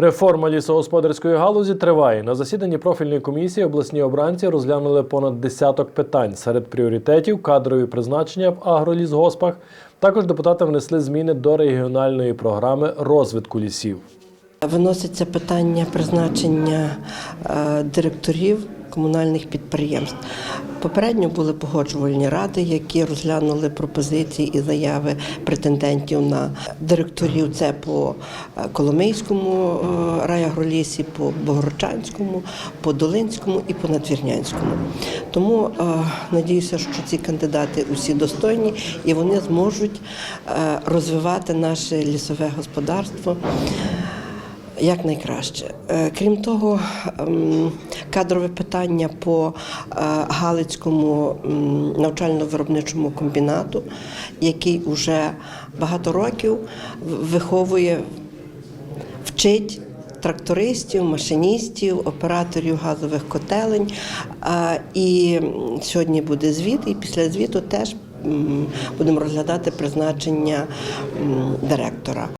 Реформа лісогосподарської галузі триває. На засіданні профільної комісії обласні обранці розглянули понад десяток питань. Серед пріоритетів кадрові призначення в агролісгоспах. Також депутати внесли зміни до регіональної програми розвитку лісів. Виноситься питання призначення е, директорів комунальних підприємств. Попередньо були погоджувальні ради, які розглянули пропозиції і заяви претендентів на директорів. Це по е, Коломийському е, райагролісі, по Богородчанському, по Долинському і по Надвірнянському. Тому надіюся, що ці кандидати усі достойні і вони зможуть розвивати наше лісове господарство як найкраще. Е, Крім того, ем, кадрове питання по е, Галицькому навчально-виробничому комбінату, який уже багато років виховує, вчить. Трактористів, машиністів, операторів газових котелень. І сьогодні буде звіт, і після звіту теж будемо розглядати призначення директора.